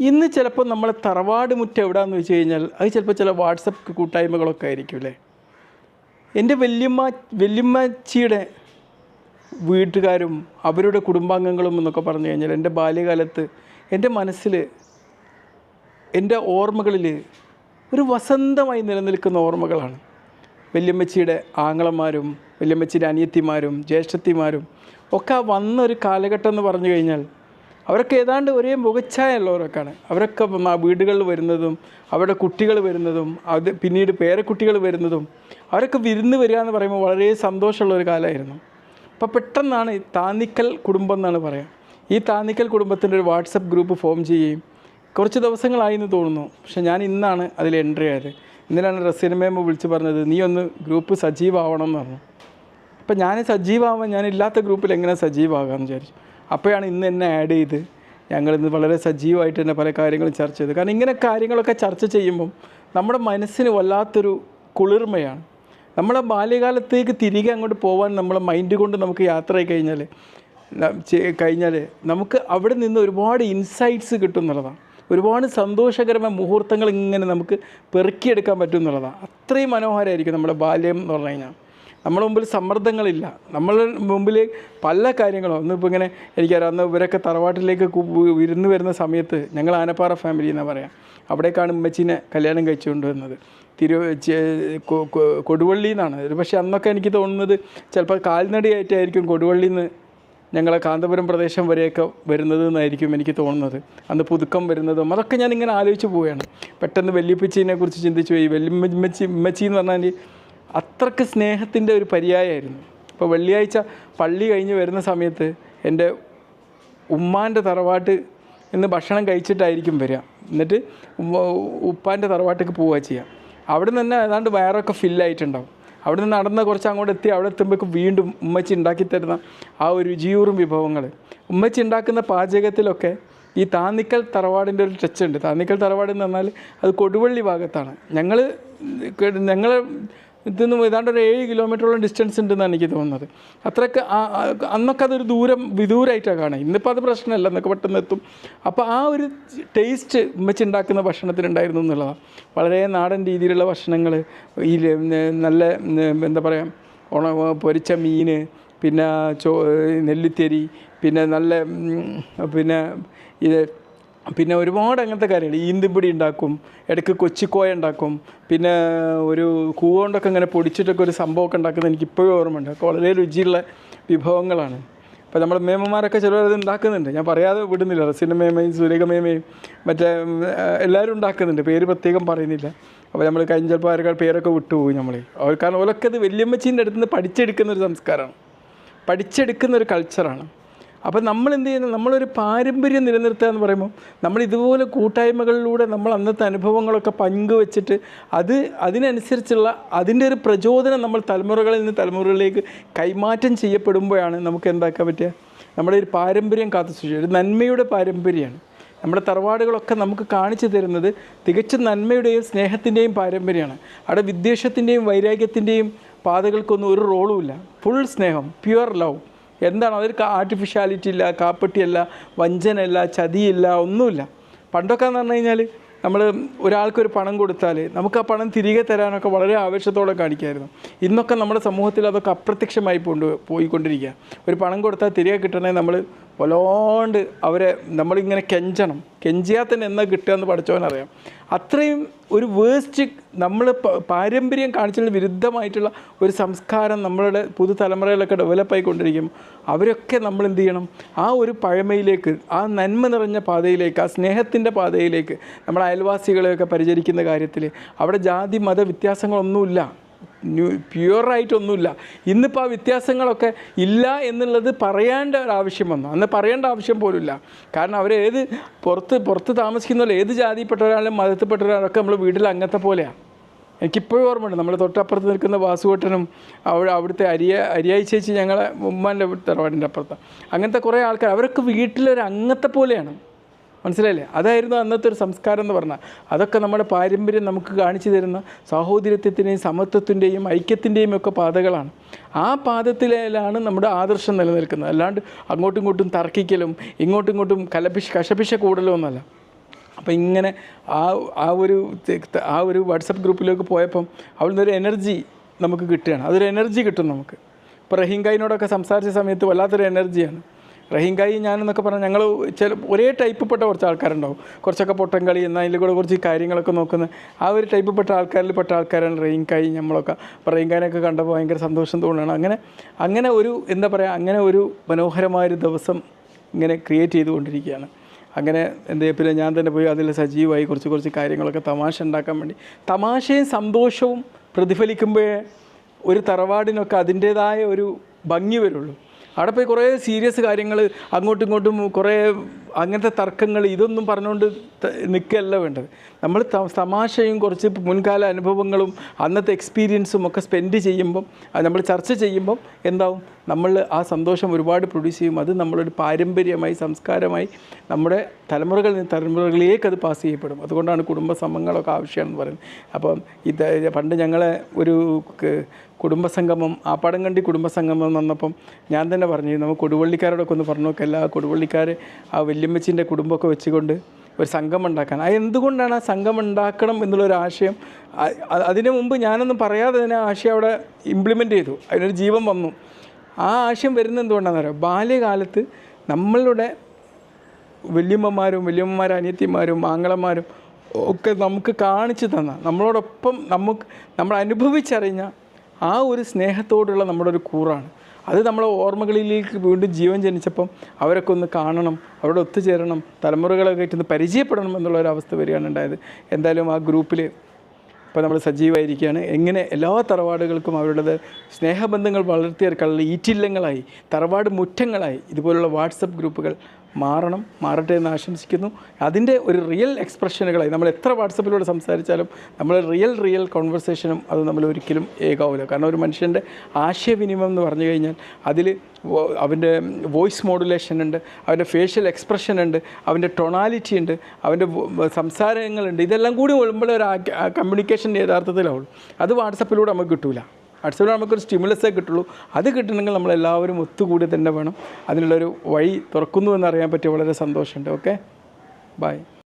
ഇന്ന് ചിലപ്പോൾ നമ്മൾ തറവാട് മുറ്റം എവിടെയാണെന്ന് വെച്ച് കഴിഞ്ഞാൽ അത് ചിലപ്പോൾ ചില വാട്സപ്പ് കൂട്ടായ്മകളൊക്കെ ആയിരിക്കും അല്ലേ? എന്റെ വല്യമ്മ വല്യമ്മച്ചിയുടെ വീട്ടുകാരും അവരുടെ കുടുംബാംഗങ്ങളും എന്നൊക്കെ പറഞ്ഞു കഴിഞ്ഞാൽ എന്റെ ബാല്യകാലത്ത് എന്റെ മനസ്സിൽ എന്റെ ഓർമ്മകളിൽ ഒരു വസന്തമായി നിലനിൽക്കുന്ന ഓർമ്മകളാണ്. വല്യമ്മച്ചിയുടെ ആങ്ങളമാരും വല്യമ്മച്ചിയുടെ അനിയത്തിമാരും ജ്യേഷ്ഠത്തിമാരും ഒക്കെ വന്നൊരു കാലഘട്ടം എന്ന് പറഞ്ഞു കഴിഞ്ഞാൽ അവരൊക്കെ ഏതാണ്ട് ഒരേ മുഖച്ഛായ ഉള്ളവരൊക്കെയാണ് അവരൊക്കെ വീടുകളിൽ വരുന്നതും അവരുടെ കുട്ടികൾ വരുന്നതും അത് പിന്നീട് പേരക്കുട്ടികൾ വരുന്നതും അവരൊക്കെ വിരുന്ന് വരിക എന്ന് പറയുമ്പോൾ വളരെ സന്തോഷമുള്ള ഒരു കാലമായിരുന്നു. അപ്പോൾ പെട്ടെന്നാണ് ഈ താന്നിക്കൽ കുടുംബം എന്നാണ് പറയുക. ഈ താന്നിക്കൽ കുടുംബത്തിന്റെ ഒരു വാട്സപ്പ് ഗ്രൂപ്പ് ഫോം ചെയ്യുകയും കുറച്ച് ദിവസങ്ങളായി എന്ന് തോന്നുന്നു. പക്ഷെ ഞാൻ ഇന്നാണ് അതിൽ എൻട്രി ആയത്. ഇന്നലാണ് റസീനമേമ വിളിച്ച് പറഞ്ഞത് നീ ഒന്ന് ഗ്രൂപ്പ് സജീവമാവണം എന്ന് പറഞ്ഞു. അപ്പം ഞാൻ സജീവമാവാൻ ഞാനില്ലാത്ത ഗ്രൂപ്പിൽ എങ്ങനെ സജീവമാകാമെന്ന് വിചാരിച്ചു. അപ്പോഴാണ് ഇന്ന് എന്നെ ആഡ് ചെയ്ത്. ഞങ്ങൾ ഇന്ന് വളരെ സജീവമായിട്ട് തന്നെ പല കാര്യങ്ങളും ചർച്ച ചെയ്തു. കാരണം ഇങ്ങനെ കാര്യങ്ങളൊക്കെ ചർച്ച ചെയ്യുമ്പം നമ്മുടെ മനസ്സിന് വല്ലാത്തൊരു കുളിർമയാണ്. നമ്മളെ ബാല്യകാലത്തേക്ക് തിരികെ അങ്ങോട്ട് പോകാൻ നമ്മളെ മൈൻഡ് കൊണ്ട് നമുക്ക് യാത്ര കഴിഞ്ഞാൽ കഴിഞ്ഞാൽ നമുക്ക് അവിടെ നിന്ന് ഒരുപാട് ഇൻസൈറ്റ്സ് കിട്ടും എന്നുള്ളതാണ്. ഒരുപാട് സന്തോഷകരമായ മുഹൂർത്തങ്ങൾ ഇങ്ങനെ നമുക്ക് പെറുക്കിയെടുക്കാൻ പറ്റും എന്നുള്ളതാണ്. അത്രയും മനോഹരമായിരിക്കും നമ്മുടെ ബാല്യം എന്ന് പറഞ്ഞു കഴിഞ്ഞാൽ. നമ്മുടെ മുമ്പിൽ സമ്മർദ്ദങ്ങളില്ല. നമ്മളുടെ മുമ്പിൽ പല കാര്യങ്ങളും. ഒന്നിപ്പോൾ ഇങ്ങനെ എനിക്കറിയാം അന്ന് ഇവരൊക്കെ തറവാട്ടിലേക്ക് വിരുന്ന് വരുന്ന സമയത്ത് ഞങ്ങൾ ആനപ്പാറ ഫാമിലി എന്നാണ് പറയാം. അവിടേക്കാണ് ഉമ്മച്ചീനെ കല്യാണം കഴിച്ചുകൊണ്ട് വന്നത് തിരു കൊടുവള്ളി എന്നാണ് പക്ഷേ അന്നൊക്കെ എനിക്ക് തോന്നുന്നത് ചിലപ്പോൾ കാൽനടയായിട്ടായിരിക്കും കൊടുവള്ളിയിൽ നിന്ന് ഞങ്ങളെ കാന്തപുരം പ്രദേശം വരെയൊക്കെ വരുന്നത് എന്നായിരിക്കും എനിക്ക് തോന്നുന്നത്. അന്ന് പുതുക്കം വരുന്നതും അതൊക്കെ ഞാൻ ഇങ്ങനെ ആലോചിച്ച് പോവുകയാണ്. പെട്ടെന്ന് വല്യപ്പച്ചീനെ കുറിച്ച് ചിന്തിച്ചു പോയി. വെല്ലുമ്മച്ചി ഉമ്മച്ചി എന്ന് പറഞ്ഞാൽ അത്രയ്ക്ക് സ്നേഹത്തിന്റെ ഒരു പര്യായമായിരുന്നു. ഇപ്പോൾ വെള്ളിയാഴ്ച പള്ളി കഴിഞ്ഞ് വരുന്ന സമയത്ത് എന്റെ ഉമ്മാന്റെ തറവാട്ട് ഇന്ന് ഭക്ഷണം കഴിച്ചിട്ടായിരിക്കും വരിക. എന്നിട്ട് ഉപ്പാന്റെ തറവാട്ടേക്ക് പോവുക ചെയ്യുക അവിടെ നിന്ന് തന്നെ ഏതാണ്ട് വയറൊക്കെ ഫില്ലായിട്ടുണ്ടാവും അവിടെ നിന്ന് നടന്ന് കുറച്ച് അങ്ങോട്ട് എത്തി അവിടെ എത്തുമ്പോഴേക്കും വീണ്ടും ഉമ്മച്ചി ഉണ്ടാക്കി തരുന്ന ആ ഒരു രുചിയൂറും വിഭവങ്ങൾ ഉമ്മച്ചി ഉണ്ടാക്കുന്ന പാചകത്തിലൊക്കെ ഈ താന്നിക്കൽ തറവാടിന്റെ ഒരു ടച്ച് ഉണ്ട്. താന്നിക്കൽ തറവാട് എന്ന് പറഞ്ഞാൽ അത് കൊടുവള്ളി ഭാഗത്താണ്. ഞങ്ങൾ ഞങ്ങൾ ഇതിന്ന് ഏതാണ്ട് ഒരു ഏഴ് കിലോമീറ്ററോളം ഡിസ്റ്റൻസ് ഉണ്ടെന്നാണ് എനിക്ക് തോന്നുന്നത്. അത്രയൊക്കെ അന്നൊക്കെ അതൊരു ദൂരം വിദൂരമായിട്ടാണ് കാണുക. ഇന്നിപ്പോൾ അത് പ്രശ്നമല്ല എന്നൊക്കെ പെട്ടെന്ന് എത്തും. അപ്പോൾ ആ ഒരു ടേസ്റ്റ് ഉമ്മച്ചുണ്ടാക്കുന്ന ഭക്ഷണത്തിനുണ്ടായിരുന്നു എന്നുള്ളതാണ്. വളരെ നാടൻ രീതിയിലുള്ള ഭക്ഷണങ്ങൾ ഈ നല്ല എന്താ പറയുക ഉണ പൊരിച്ച മീൻ പിന്നെ ചോ നെല്ലിത്തേരി പിന്നെ നല്ല പിന്നെ ഇത് പിന്നെ ഒരുപാട് അങ്ങനത്തെ കാര്യങ്ങൾ. ഈന്തിപ്പിടി ഉണ്ടാക്കും ഇടയ്ക്ക് കൊച്ചിക്കോയ ഉണ്ടാക്കും പിന്നെ ഒരു കൂവോണ്ടൊക്കെ ഇങ്ങനെ പൊടിച്ചിട്ടൊക്കെ ഒരു സംഭവമൊക്കെ ഉണ്ടാക്കുന്നത് എനിക്ക് ഇപ്പോഴും ഓർമ്മയുണ്ട്. ഒക്കെ വളരെ രുചിയുള്ള വിഭവങ്ങളാണ്. അപ്പോൾ നമ്മുടെ മേമമാരൊക്കെ ചിലർ അത് ഉണ്ടാക്കുന്നുണ്ട്. ഞാൻ പറയാതെ വിടുന്നില്ല. റസീന മേമയും സുരേഖ മേമയും മറ്റേ എല്ലാവരും ഉണ്ടാക്കുന്നുണ്ട്. പേര് പ്രത്യേകം പറയുന്നില്ല. അപ്പോൾ നമ്മൾ കഴിഞ്ഞ ചിലപ്പോൾ ആരൊക്കെ പേരൊക്കെ വിട്ടുപോകും നമ്മൾ അവർ കാരണം ഓലൊക്കെ അത് വല്യമ്മച്ചീന്റെ അടുത്ത് നിന്ന് പഠിച്ചെടുക്കുന്ന ഒരു സംസ്കാരമാണ്. പഠിച്ചെടുക്കുന്ന ഒരു കൾച്ചറാണ് അപ്പോൾ നമ്മൾ എന്ത് ചെയ്യുന്നത് നമ്മളൊരു പാരമ്പര്യം നിലനിർത്തുക എന്ന് പറയുമ്പോൾ നമ്മൾ ഇതുപോലെ കൂട്ടായ്മകളിലൂടെ നമ്മൾ അന്നത്തെ അനുഭവങ്ങളൊക്കെ പങ്കുവെച്ചിട്ട് അത് അതിനനുസരിച്ചുള്ള അതിന്റെ ഒരു പ്രചോദനം നമ്മൾ തലമുറകളിൽ നിന്ന് തലമുറകളിലേക്ക് കൈമാറ്റം ചെയ്യപ്പെടുമ്പോഴാണ് നമുക്ക് എന്താക്കാൻ പറ്റുക? നമ്മുടെ ഒരു പാരമ്പര്യം കാത്തു സൂക്ഷിക്കുക. ഒരു നന്മയുടെ പാരമ്പര്യമാണ്. നമ്മുടെ തറവാടുകളൊക്കെ നമുക്ക് കാണിച്ചു തരുന്നത് തികച്ചും നന്മയുടെയും സ്നേഹത്തിന്റെയും പാരമ്പര്യമാണ്. അവിടെ വിദ്വേഷത്തിന്റെയും വൈരാഗ്യത്തിന്റെയും പാതകൾക്കൊന്നും ഒരു റോളുമില്ല ഫുൾ സ്നേഹം പ്യുവർ ലവ് എന്താണ്? അതൊരു ആർട്ടിഫിഷ്യാലിറ്റി ഇല്ല കാപ്പട്ടിയല്ല വഞ്ചനയല്ല ചതിയില്ല ഒന്നുമില്ല. പണ്ടൊക്കെ എന്ന് പറഞ്ഞു കഴിഞ്ഞാൽ നമ്മൾ ഒരാൾക്കൊരു പണം കൊടുത്താൽ നമുക്ക് ആ പണം തിരികെ തരാനൊക്കെ വളരെ ആവേശത്തോടെ കാണിക്കായിരുന്നു. ഇന്നൊക്കെ നമ്മുടെ സമൂഹത്തിൽ അതൊക്കെ അപ്രത്യക്ഷമായി കൊണ്ട് പോയിക്കൊണ്ടിരിക്കുക ഒരു പണം കൊടുത്താൽ തിരികെ കിട്ടണേ നമ്മൾ വല്ലാണ്ട് അവരെ നമ്മളിങ്ങനെ കെഞ്ചണം. കെഞ്ചിയാൽ തന്നെ എന്നാ കിട്ടുക എന്ന് പഠിച്ചവനറിയാം. അത്രയും ഒരു വേസ്റ്റ് നമ്മൾ പാരമ്പര്യം കാണിച്ചതിന് വിരുദ്ധമായിട്ടുള്ള ഒരു സംസ്കാരം നമ്മളുടെ പുതുതലമുറയിലൊക്കെ ഡെവലപ്പ് ആയിക്കൊണ്ടിരിക്കും. അവരൊക്കെ നമ്മൾ എന്ത് ചെയ്യണം? ആ ഒരു പഴമയിലേക്ക് ആ നന്മ നിറഞ്ഞ പാതയിലേക്ക് ആ സ്നേഹത്തിന്റെ പാതയിലേക്ക് നമ്മുടെ അയൽവാസികളെയൊക്കെ പരിചരിക്കുന്ന കാര്യത്തിൽ. അവിടെ ജാതി മത വ്യത്യാസങ്ങളൊന്നുമില്ല. ന്യൂ പ്യുവറായിട്ടൊന്നുമില്ല. ഇന്നിപ്പോൾ ആ വ്യത്യാസങ്ങളൊക്കെ ഇല്ല എന്നുള്ളത് പറയേണ്ട ഒരു ആവശ്യം വന്നു. അന്ന് പറയേണ്ട ആവശ്യം പോലുമില്ല. കാരണം അവർ ഏത് പുറത്ത് പുറത്ത് താമസിക്കുന്ന ഏത് ജാതിയിൽപ്പെട്ടവരാണെങ്കിലും മതത്തിൽപ്പെട്ടവരാളൊക്കെ നമ്മൾ വീട്ടിൽ അങ്ങനത്തെ പോലെയാണ് എനിക്കിപ്പോഴും ഓർമ്മയുണ്ട്. നമ്മൾ തൊട്ടപ്പുറത്ത് നിൽക്കുന്ന വാസുവേട്ടനും അവിടെ അവിടുത്തെ അരിയ അരിയായി ചേച്ചി ഞങ്ങളെ ഉമ്മാന്റെ തറവാടിന്റെ അപ്പുറത്ത്. അങ്ങനത്തെ കുറേ ആൾക്കാർ അവരൊക്കെ വീട്ടിലൊരു അംഗത്തെ പോലെയാണ്. മനസ്സിലായില്ലേ? അതായിരുന്നു അന്നത്തെ ഒരു സംസ്കാരം എന്ന് പറഞ്ഞാൽ. അതൊക്കെ നമ്മുടെ പാരമ്പര്യം നമുക്ക് കാണിച്ചു തരുന്ന സാഹോദര്യത്തിന്റെയും സമത്വത്തിന്റെയും ഐക്യത്തിന്റെയും ഒക്കെ പാതകളാണ്. ആ പാദത്തിലാണ് നമ്മുടെ ആദർശം നിലനിൽക്കുന്നത്. അല്ലാണ്ട് അങ്ങോട്ടും ഇങ്ങോട്ടും തർക്കിക്കലും ഇങ്ങോട്ടും ഇങ്ങോട്ടും കലപിശ കശപിശ കൂടലും ഒന്നല്ല അപ്പോൾ ഇങ്ങനെ ആ ആ ഒരു ആ ഒരു വാട്സപ്പ് ഗ്രൂപ്പിലേക്ക് പോയപ്പം അവിടെ നിന്നൊരു എനർജി നമുക്ക് കിട്ടുകയാണ്. അതൊരു എനർജി കിട്ടും നമുക്ക്. ഇപ്പോൾ റഹീംകായിനോടൊക്കെ സംസാരിച്ച സമയത്ത് വല്ലാത്തൊരു എനർജിയാണ്. റഹീംകായി ഞാനെന്നൊക്കെ പറഞ്ഞാൽ ഞങ്ങൾ ചില ഒരേ ടൈപ്പിൽപ്പെട്ട കുറച്ച് ആൾക്കാരുണ്ടാവും കുറച്ചൊക്കെ പൊട്ടൻ കളി എന്നാൽ അതിൽ കൂടെ കുറച്ച് കാര്യങ്ങളൊക്കെ നോക്കുന്ന. ആ ഒരു ടൈപ്പിൽപ്പെട്ട ആൾക്കാരിൽ പെട്ട ആൾക്കാരാണ് റഹീംകായി നമ്മളൊക്കെ അപ്പോൾ റഹീംകായിനൊക്കെ കണ്ടപ്പോൾ ഭയങ്കര സന്തോഷം തോന്നുകയാണ് അങ്ങനെ അങ്ങനെ ഒരു എന്താ പറയുക അങ്ങനെ ഒരു മനോഹരമായൊരു ദിവസം ഇങ്ങനെ ക്രിയേറ്റ് ചെയ്തുകൊണ്ടിരിക്കുകയാണ്. അങ്ങനെ എന്ത് പിന്നെ ഞാൻ തന്നെ പോയി അതിൽ സജീവമായി കുറച്ച് കുറച്ച് കാര്യങ്ങളൊക്കെ തമാശ ഉണ്ടാക്കാൻ വേണ്ടി. തമാശയും സന്തോഷവും പ്രതിഫലിക്കുമ്പോഴേ ഒരു തറവാടിനൊക്കെ അതിന്റേതായ ഒരു ഭംഗി വരുള്ളൂ. അവിടെ പോയി കുറേ സീരിയസ് കാര്യങ്ങൾ അങ്ങോട്ടും ഇങ്ങോട്ടും കുറേ അങ്ങനത്തെ തർക്കങ്ങൾ ഇതൊന്നും പറഞ്ഞുകൊണ്ട് നിൽക്കുകയല്ല വേണ്ടത്. നമ്മൾ തമാശയും കുറച്ച് മുൻകാല അനുഭവങ്ങളും അന്നത്തെ എക്സ്പീരിയൻസും ഒക്കെ സ്പെൻഡ് ചെയ്യുമ്പം നമ്മൾ ചർച്ച ചെയ്യുമ്പം എന്താവും? നമ്മൾ ആ സന്തോഷം ഒരുപാട് പ്രൊഡ്യൂസ് ചെയ്യും. അത് നമ്മളൊരു പാരമ്പര്യമായി സംസ്കാരമായി നമ്മുടെ തലമുറകളിൽ നിന്ന് തലമുറകളിലേക്ക് അത് പാസ് ചെയ്യപ്പെടും. അതുകൊണ്ടാണ് കുടുംബ സംഘങ്ങളൊക്കെ ആവശ്യമാണെന്ന് പറയുന്നത്. അപ്പം ഇത് പണ്ട് ഞങ്ങളെ ഒരു കുടുംബസംഗമം ആപ്പാടങ്കണ്ടി കുടുംബസംഗമം വന്നപ്പം ഞാൻ തന്നെ പറഞ്ഞു നമുക്ക് കൊടുവള്ളിക്കാരോടൊക്കെ ഒന്ന് പറഞ്ഞു നോക്കുക എല്ലാ കൊടുവള്ളിക്കാർ ആ വല്യമ്മച്ചിന്റെ കുടുംബമൊക്കെ വെച്ചുകൊണ്ട് ഒരു സംഘം ഉണ്ടാക്കാൻ. അത് എന്തുകൊണ്ടാണ് ആ സംഘം ഉണ്ടാക്കണം എന്നുള്ളൊരു ആശയം? അ- അ- മുമ്പ് ഞാനൊന്നും പറയാതെ തന്നെ ആ ആശയം അവിടെ ഇംപ്ലിമെന്റ് ചെയ്തു. അതിനൊരു ജീവൻ വന്നു. ആ ആശയം വരുന്നത് എന്തുകൊണ്ടാണെന്ന് പറയുക ബാല്യകാലത്ത് നമ്മളുടെ വല്യമ്മമാരും വല്യമ്മമാരും അനിയത്തിമാരും ആങ്ങളമാരും ഒക്കെ നമുക്ക് കാണിച്ചു തന്ന നമ്മളോടൊപ്പം നമുക്ക് നമ്മൾ അനുഭവിച്ചറിഞ്ഞ ആ ഒരു സ്നേഹത്തോടുള്ള നമ്മുടെ ഒരു കൂറാണ്. അത് നമ്മളെ ഓർമ്മകളിലേക്ക് വീണ്ടും ജീവൻ ജനിച്ചപ്പം അവരൊക്കെ ഒന്ന് കാണണം അവരോട് ഒത്തുചേരണം തലമുറകളൊക്കെ ആയിട്ടൊന്ന് പരിചയപ്പെടണം എന്നുള്ള ഒരു അവസ്ഥ വരികയാണ് ഉണ്ടായത്. എന്തായാലും ആ ഗ്രൂപ്പിൽ ഇപ്പോൾ നമ്മൾ സജീവമായിരിക്കുകയാണ് എങ്ങനെ എല്ലാ തറവാടുകൾക്കും അവരുടെ സ്നേഹബന്ധങ്ങൾ വളർത്തിയെടുക്കാനുള്ള ഈറ്റില്ലങ്ങളായി തറവാട് മുറ്റങ്ങളായി ഇതുപോലുള്ള വാട്സപ്പ് ഗ്രൂപ്പുകൾ മാറണം മാറട്ടെ എന്ന് ആശംസിക്കുന്നു. അതിന്റെ ഒരു റിയൽ എക്സ്പ്രഷനുകളായി നമ്മൾ എത്ര വാട്സപ്പിലൂടെ സംസാരിച്ചാലും നമ്മൾ റിയൽ റിയൽ കോൺവെർസേഷനും അത് നമ്മൾ ഒരിക്കലും ഏകാവില്ല കാരണം ഒരു മനുഷ്യന്റെ ആശയവിനിമയം എന്ന് പറഞ്ഞു കഴിഞ്ഞാൽ അതിൽ അവന്റെ വോയിസ് മോഡുലേഷൻ ഉണ്ട് അവന്റെ ഫേഷ്യൽ എക്സ്പ്രഷൻ ഉണ്ട് അവന്റെ ടൊണാലിറ്റി ഉണ്ട് അവന്റെ സംസാരങ്ങളുണ്ട് ഇതെല്ലാം കൂടി വരുമ്പോൾ ഒരു കമ്മ്യൂണിക്കേഷൻ യഥാർത്ഥത്തിലാവുള്ളൂ. അത് വാട്സപ്പിലൂടെ നമുക്ക് കിട്ടൂല. വാട്സപ്പിലൂടെ നമുക്കൊരു സ്റ്റിമുലസേ കിട്ടുള്ളൂ. അത് കിട്ടണമെങ്കിൽ നമ്മളെല്ലാവരും ഒത്തുകൂടി തന്നെ വേണം. അതിനുള്ളൊരു വഴി തുറക്കുന്നു എന്നറിയാൻ പറ്റിയ വളരെ സന്തോഷമുണ്ട്. Okay bye